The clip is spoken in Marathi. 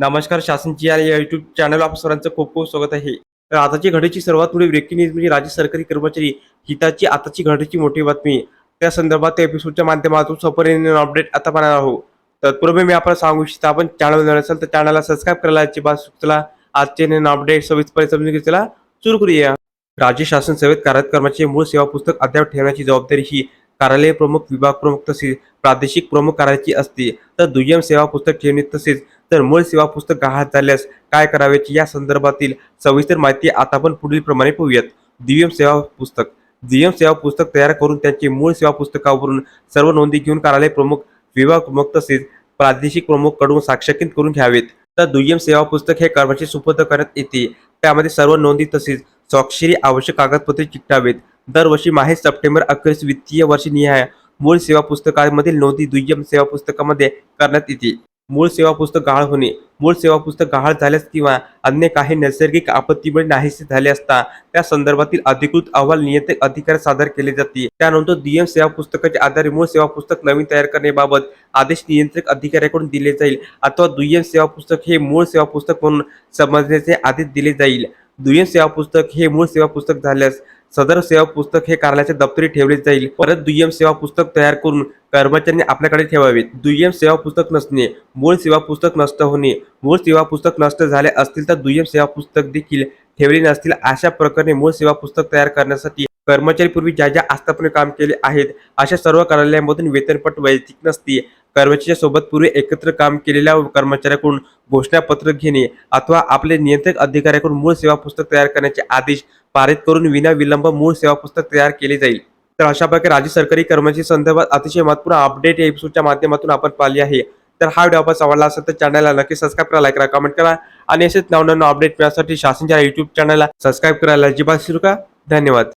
नमस्कार शासनची या युट्यूब चॅनल आप सर्वांचं खूप खूप स्वागत आहे. तर आताची घडीची सर्वात मोठी ब्रेकिंग न्यूज म्हणजे राज्य सरकारी कर्मचारी हिताची आताची घडीची मोठी बातमी. त्या संदर्भात त्या एपिसोडच्या माध्यमातून सफर अपडेट आता पाहणार आहोत. तत्पूर्वी मी आपण सांगू इच्छितो आपण चॅनल असेल तर चॅनलला सबस्क्राईब करायला याची बात चला आजचे नवीन अपडेट सविस्तर समजून घेतला सुरू करूया. राज्य शासन सेवेत कार्यरत कर्मचारी मूळ सेवा पुस्तक अद्याप ठेवण्याची जबाबदारी ही कार्यालय प्रमुख विभाग प्रमुख तसेच प्रादेशिक प्रमुख कार्याची असते. तर दुय्यम सेवा पुस्तक ठेवणे तसेच तर मूळ सेवा पुस्तक गहाळ झाल्यास काय करावेची या संदर्भातील सविस्तर माहिती आता आपण पुढील प्रमाणे पाहूयात. दुय्यम सेवा पुस्तक. दुय्यम सेवा पुस्तक तयार करून त्यांचे मूळ सेवा पुस्तकावरून सर्व नोंदी घेऊन कार्यालय प्रमुख विभाग प्रमुख तसेच प्रादेशिक प्रमुखकडून साक्षकित करून घ्यावेत. तर दुय्यम सेवा पुस्तक हे कर्मचारी सुपूर्द करण्यात येते. त्यामध्ये सर्व नोंदी तसेच स्वाक्षरी आवश्यक कागदपत्रे चिकटावेत. दरवर्षी माहे सप्टेंबर अखेरीस वित्तीय वर्षी निहाय मूळ सेवा पुस्तकामधील नोंदी दुय्यम सेवा पुस्तकामध्ये करण्यात येते. मूळ सेवा पुस्तक गहाळ होणे. मूळ सेवा पुस्तक गहाळ झाल्यास किंवा अन्य काही नैसर्गिक आपत्तीमुळे नाहीसे झाले असता त्या संदर्भातील अधिकृत अहवाल नियंत्रक अधिकार सादर केले जाते. त्यानंतर दुय्यम सेवा पुस्तकाच्या आधारे मूळ सेवा पुस्तक नवीन तयार करण्याबाबत आदेश नियंत्रक अधिकाऱ्याकडून दिले जाईल अथवा दुय्यम सेवा पुस्तक हे मूळ सेवा पुस्तक म्हणून समजण्याचे आदेश दिले जाईल. दुय्यम सेवा पुस्तक हे मूळ सेवा पुस्तक झाल्यास सदर सेवा पुस्तक हे कार्यालयाच्या दप्तरी ठेवले जाईल. परत दुय्यम सेवा पुस्तक तयार करून कर्मचाऱ्यांनी आपल्याकडे ठेवावे दुय्यम सेवा पुस्तक नसणे मूळ सेवा पुस्तक नष्ट होणे. मूळ सेवा पुस्तक नष्ट झाले असतील तर दुय्यम सेवा पुस्तक देखील ठेवले नसतील. अशा प्रकारे मूळ सेवा पुस्तक तयार करण्यासाठी कर्मचारी पूर्वी ज्या ज्या आस्थापने काम केले आहेत अशा सर्व कार्यालयामधून वेतनपट वैयक्तिक नसते. कर्मचाऱ्या सोबत पूर्वी एकत्र काम केलेल्या कर्मचाऱ्याकडून घोषणापत्र घेणे अथवा आपले नियंत्रक अधिकाऱ्याकडून मूळ सेवा पुस्तक तयार करण्याचे आदेश पारित करून विना विलंब मूळ सेवा पुस्तक तयार केले जाईल. तर अशा प्रकारे राज्य सरकारी कर्मचारी संदर्भात अतिशय महत्त्वपूर्ण अपडेट या एपिसोडच्या माध्यमातून आपण पाहिली आहे. तर हा व्हिडिओ आपण आवडला असेल तर चॅनलला नक्की सबस्क्राईब करा लाईक करा कमेंट करा आणि असेच नवनवीन अपडेट मिळण्यासाठी शासनच्या युट्यूब चॅनलला सबस्क्राईब करायला अजिबात सुरू का धन्यवाद.